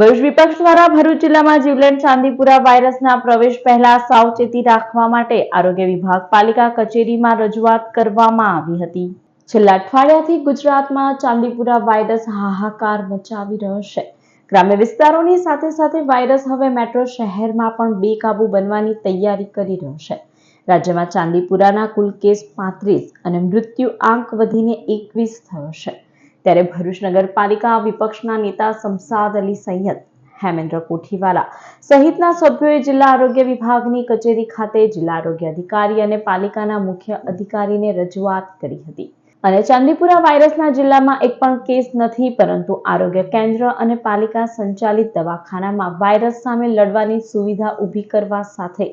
ભરૂચ વિપક્ષ દ્વારા ભરૂચ જિલ્લામાં જીવલેણ ચાંદીપુરા વાયરસના પ્રવેશ પહેલા સાવચેતી રાખવા માટે આરોગ્ય વિભાગ પાલિકા કચેરીમાં રજૂઆત કરવામાં આવી હતી. છેલ્લા અઠવાડિયાથી ગુજરાતમાં ચાંદીપુરા વાયરસ હાહાકાર મચાવી રહ્યો છે. ગ્રામ્ય વિસ્તારોની સાથે સાથે વાયરસ હવે મેટ્રો શહેરમાં પણ બેકાબુ બનવાની તૈયારી કરી રહ્યો છે. રાજ્યમાં ચાંદીપુરાના કુલ કેસ પાંત્રીસ અને મૃત્યુ આંક વધીને એકવીસ થયો છે. ત્યારે ભરૂચ નગરપાલિકા વિપક્ષના નેતા શમસાદ અલી સૈયદ, હેમેન્દ્ર કોઠીવાલા સહિતના સભ્યોએ જિલ્લા આરોગ્ય વિભાગની કચેરી ખાતે જિલ્લા આરોગ્ય અધિકારી અને પાલિકાના મુખ્ય અધિકારીને રજૂઆત કરી હતી. અને ચાંદીપુરા વાયરસના જિલ્લામાં એક પણ કેસ નથી, પરંતુ આરોગ્ય કેન્દ્ર અને પાલિકા સંચાલિત દવાખાનામાં વાયરસ સામે લડવાની સુવિધા ઊભી કરવા સાથે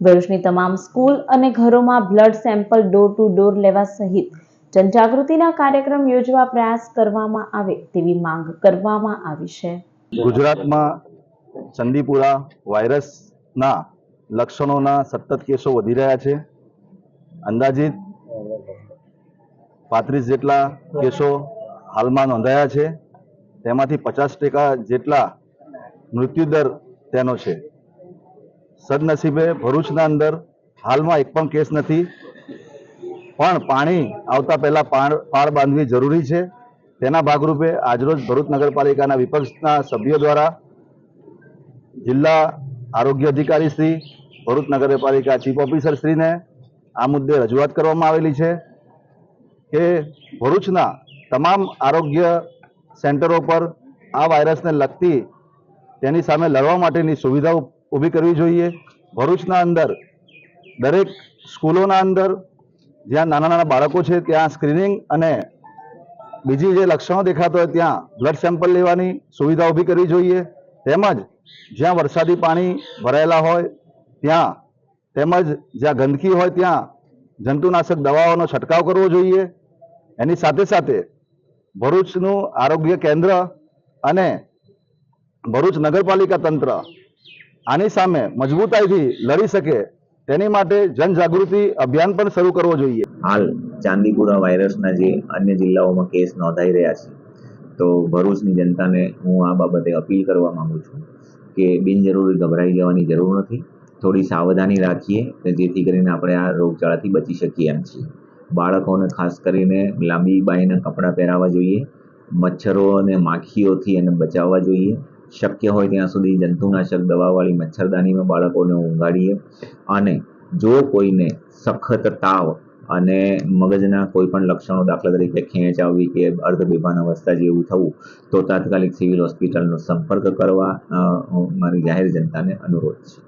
ભરૂચની તમામ સ્કૂલ અને ઘરોમાં blood sample door to door લેવા સહિત જનજાગૃતિના કાર્યક્રમ યોજવા પ્રયાસ કરવામાં આવે તેવી માંગ કરવામાં આવી છે. ગુજરાતમાં ચંદીપુરા વાયરસના લક્ષણોના સતત કેસો વધી રહ્યા છે. અંદાજિત પાંત્રીસ જેટલા કેસો હાલમાં નોંધાયા છે. તેમાંથી પચાસ ટકા જેટલા મૃત્યુદર તેનો છે. સદનસીબે ભરૂચના અંદર હાલમાં એક પણ કેસ નથી. પણ પાણી આવતા પહેલા પાળ બાંધવી જરૂરી છે. તેના ભાગરૂપે આજરોજ ભરૂચ નગરપાલિકાના વિપક્ષના સભ્યો દ્વારા જિલ્લા આરોગ્ય અધિકારી શ્રી, ભરૂચ નગરપાલિકા ચીફ ઓફિસર શ્રીને આ મુદ્દે રજૂઆત કરવામાં આવેલી છે કે ભરૂચના તમામ આરોગ્ય સેન્ટરો પર આ વાયરસને લગતી તેની સામે લડવા માટેની સુવિધાઓ ઊભી કરવી જોઈએ. ભરૂચના અંદર દરેક સ્કૂલોના અંદર જ્યાં નાના નાના બાળકો છે, ત્યાં સ્ક્રીનિંગ અને બીજી જે લક્ષણો દેખાતો હોય, ત્યાં બ્લડ સેમ્પલ લેવાની સુવિધા ઊભી કરવી જોઈએ. તેમજ જ્યાં વરસાદી પાણી ભરાયેલા હોય, ત્યાં તેમજ જ્યાં ગંદકી હોય, ત્યાં જંતુનાશક દવાઓનો છંટકાવ કરવો જોઈએ. એની સાથે સાથે ભરૂચનું આરોગ્ય કેન્દ્ર અને ભરૂચ નગરપાલિકા તંત્ર આની સામે મજબૂતાઈથી લડી શકે તેની માટે જનજાગૃતિ અભિયાન પણ શરૂ કરવો જોઈએ. હાલ ચાંદીપુરા વાયરસના જે અન્ય જિલ્લાઓમાં કેસ નોંધાઈ રહ્યા છે, તો ભરૂચની જનતાને હું આ બાબતે અપીલ કરવા માંગુ છું કે બિનજરૂરી ગભરાઈ જવાની જરૂર નથી. થોડી સાવધાની રાખીએ કે જેથી કરીને આપણે આ રોગચાળાથી બચી શકીએ એમ છીએ. બાળકોને ખાસ કરીને લાંબી બાઈના કપડાં પહેરાવવા જોઈએ મચ્છરો અને માખીઓથી એને બચાવવા જોઈએ શક્ય હોય ત્યાં સુધી જંતુનાશક દવાવાળી મચ્છરદાનીમાં બાળકોને ઊંઘાડીએ અને જો કોઈને સખત તાવ અને મગજના કોઈ પણ લક્ષણો દાખલા તરીકે ખેંચ આવવી કે અર્ધ બેભાન અવસ્થા જેવું થવું, તો તાત્કાલિક સિવિલ હોસ્પિટલનો સંપર્ક કરવા મારી જાહેર જનતાને અનુરોધ છે.